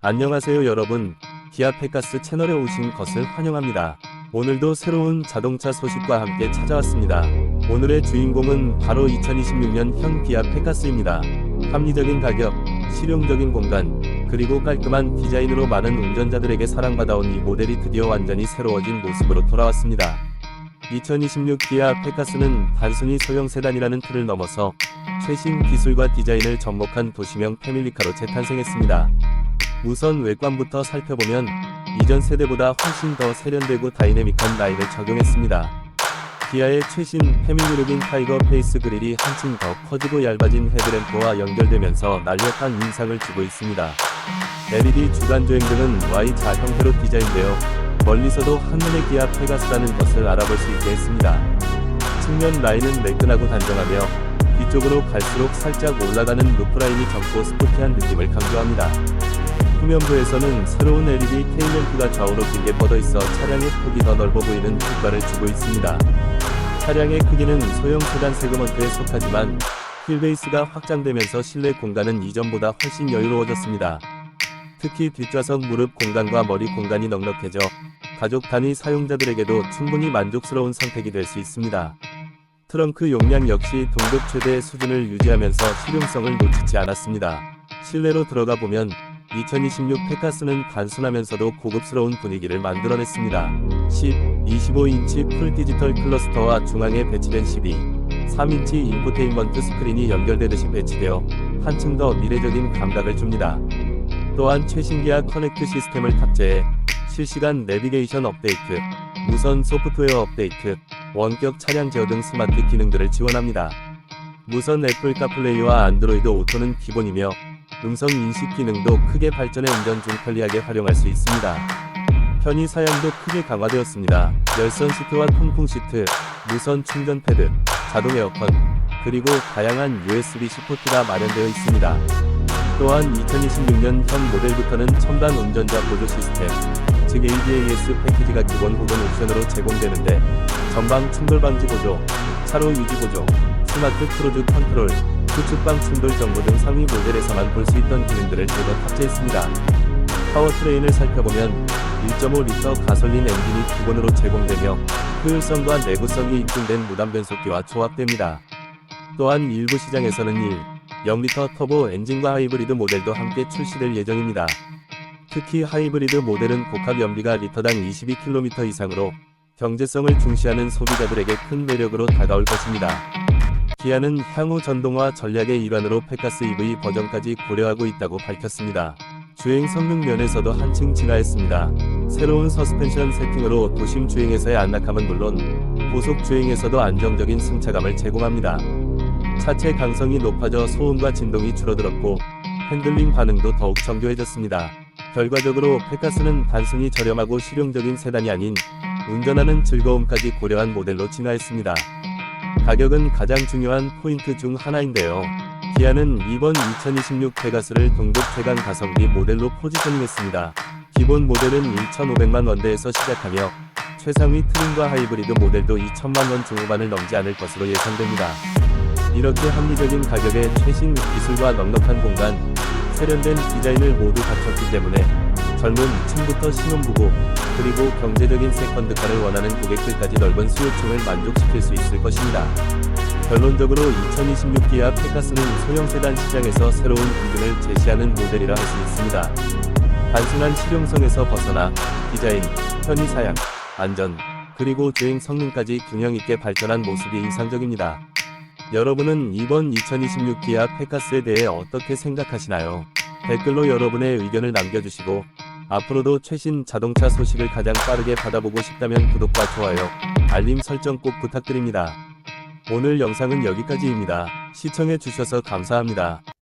안녕하세요 여러분. 기아 페가스 채널에 오신 것을 환영합니다. 오늘도 새로운 자동차 소식과 함께 찾아왔습니다. 오늘의 주인공은 바로 2026년 현 기아 페가스입니다. 합리적인 가격, 실용적인 공간, 그리고 깔끔한 디자인으로 많은 운전자들에게 사랑받아온 이 모델이 드디어 완전히 새로워진 모습으로 돌아왔습니다. 2026 기아 페가스는 단순히 소형 세단이라는 틀을 넘어서 최신 기술과 디자인을 접목한 도시명 패밀리카로 재탄생했습니다. 우선 외관부터 살펴보면 이전 세대보다 훨씬 더 세련되고 다이내믹한 라인을 적용했습니다. 기아의 최신 패밀리룩인 타이거 페이스 그릴이 한층 더 커지고 얇아진 헤드램프와 연결되면서 날렵한 인상을 주고 있습니다. LED 주간 조행 등은 Y자 형태로 디자인되어 멀리서도 한눈에 기아 페가스라는 것을 알아볼 수 있게 했습니다. 측면 라인은 매끈하고 단정하며 뒤쪽으로 갈수록 살짝 올라가는 루프라인이 젊고 스포티한 느낌을 강조합니다. 후면부에서는 새로운 LED 테일램프가 좌우로 길게 뻗어 있어 차량의 폭이 더 넓어 보이는 효과를 주고 있습니다. 차량의 크기는 소형 세단 세그먼트에 속하지만 휠베이스가 확장되면서 실내 공간은 이전보다 훨씬 여유로워졌습니다. 특히 뒷좌석 무릎 공간과 머리 공간이 넉넉해져 가족 단위 사용자들에게도 충분히 만족스러운 선택이 될 수 있습니다. 트렁크 용량 역시 동급 최대의 수준을 유지하면서 실용성을 놓치지 않았습니다. 실내로 들어가 보면 2026 페카스는 단순하면서도 고급스러운 분위기를 만들어냈습니다. 10, 25인치 풀 디지털 클러스터와 중앙에 배치된 12, 3인치 인포테인먼트 스크린이 연결되듯이 배치되어 한층 더 미래적인 감각을 줍니다. 또한 최신 기아 커넥트 시스템을 탑재해 실시간 내비게이션 업데이트, 무선 소프트웨어 업데이트, 원격 차량 제어 등 스마트 기능들을 지원합니다. 무선 애플 카플레이와 안드로이드 오토는 기본이며 음성 인식 기능도 크게 발전해 운전 중 편리하게 활용할 수 있습니다. 편의 사양도 크게 강화되었습니다. 열선 시트와 통풍 시트, 무선 충전 패드, 자동 에어컨, 그리고 다양한 USB-C 포트가 마련되어 있습니다. 또한 2026년 현 모델부터는 첨단 운전자 보조 시스템, 즉 ADAS 패키지가 기본 혹은 옵션으로 제공되는데 전방 충돌 방지 보조, 차로 유지 보조, 스마트 크루즈 컨트롤, 후측방 충돌 정보 등 상위 모델에서만 볼 수 있던 기능들을 제거 탑재했습니다. 파워트레인을 살펴보면 1.5리터 가솔린 엔진이 기본으로 제공되며 효율성과 내구성이 입증된 무단 변속기와 조합됩니다. 또한 일부 시장에서는 1, 0리터 터보 엔진과 하이브리드 모델도 함께 출시될 예정입니다. 특히 하이브리드 모델은 복합 연비가 리터당 22km 이상으로 경제성을 중시하는 소비자들에게 큰 매력으로 다가올 것입니다. 기아는 향후 전동화 전략의 일환으로 페카스 EV 버전까지 고려하고 있다고 밝혔습니다. 주행 성능 면에서도 한층 진화했습니다. 새로운 서스펜션 세팅으로 도심 주행에서의 안락함은 물론 고속 주행에서도 안정적인 승차감을 제공합니다. 차체 강성이 높아져 소음과 진동이 줄어들었고 핸들링 반응도 더욱 정교해졌습니다. 결과적으로 페카스는 단순히 저렴하고 실용적인 세단이 아닌 운전하는 즐거움까지 고려한 모델로 진화했습니다. 가격은 가장 중요한 포인트 중 하나인데요. 기아는 이번 2026 페가스를 동급 최강 가성비 모델로 포지셔닝했습니다. 기본 모델은 1,500만 원대에서 시작하며 최상위 트림과 하이브리드 모델도 2천만 원 중후반을 넘지 않을 것으로 예상됩니다. 이렇게 합리적인 가격에 최신 기술과 넉넉한 공간, 세련된 디자인을 모두 갖췄기 때문에 젊은 층부터 신혼부부, 그리고 경제적인 세컨드카를 원하는 고객들까지 넓은 수요층을 만족시킬 수 있을 것입니다. 결론적으로 2026 기아 페가스는 소형 세단 시장에서 새로운 기준을 제시하는 모델이라 할 수 있습니다. 단순한 실용성에서 벗어나 디자인, 편의 사양, 안전, 그리고 주행 성능까지 균형 있게 발전한 모습이 인상적입니다. 여러분은 이번 2026 기아 페가스에 대해 어떻게 생각하시나요? 댓글로 여러분의 의견을 남겨주시고 앞으로도 최신 자동차 소식을 가장 빠르게 받아보고 싶다면 구독과 좋아요, 알림 설정 꼭 부탁드립니다. 오늘 영상은 여기까지입니다. 시청해주셔서 감사합니다.